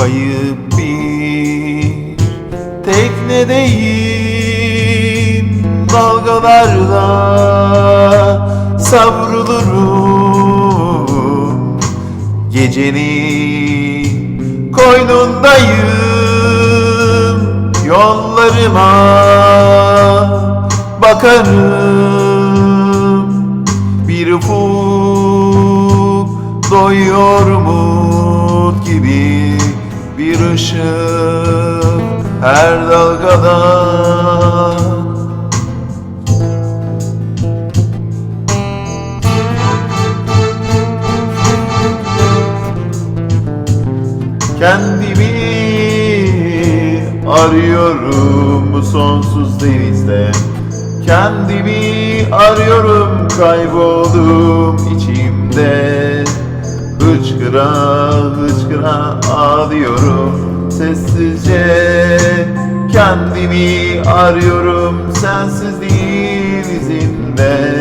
Atlayıp bir teknedeyim Dalgalarla savrulurum. Gecenin koynundayım. Yollarıma bakarım Bir ışık her dalgada. Kendimi arıyorum sonsuz denizde. Kendimi arıyorum kayboldum içimde Hıçkıra hıçkıra ağlıyorum sessizce. Kendimi arıyorum sensizliğin izinde.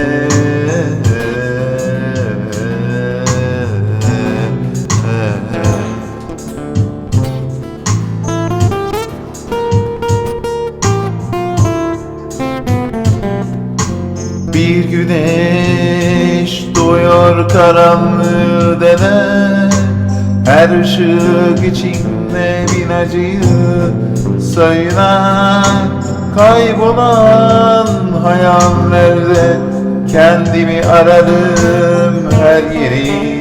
Bir güneş doğuyor karanlığı dene. Her ışık içinde bin acıyı söyler Kaybolan hayallerde kendimi ararım. Her yeri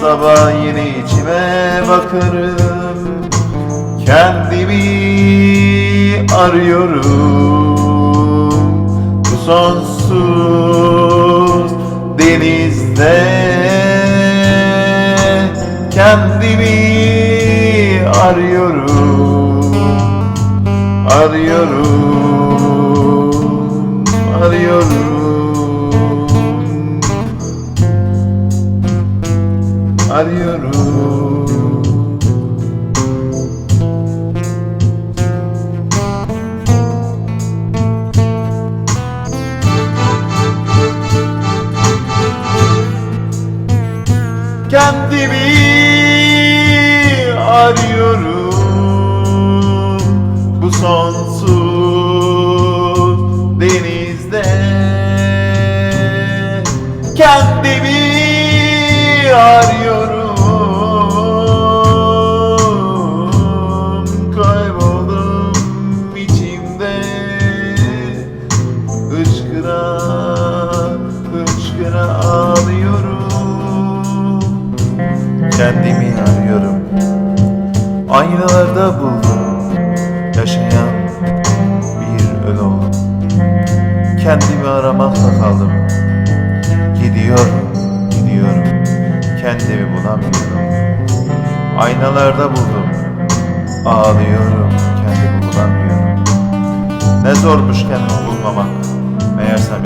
Sabah yine içime bakarım. Kendimi arıyorum. Bu sonsuz denizde. Kendimi arıyorum arıyorum arıyorum arıyorum Kendimi arıyorum. Bu sonsuz denizde Kendimi arıyorum Kendimi arıyorum Aynalarda buldum Yaşayan bir ölü oğlum Kendimi aramakla kaldım. Gidiyorum, gidiyorum. Kendimi bulamıyorum. Aynalarda buldum. Ağlıyorum, kendimi bulamıyorum. Ne zormuş kendimi bulmamak Meğersem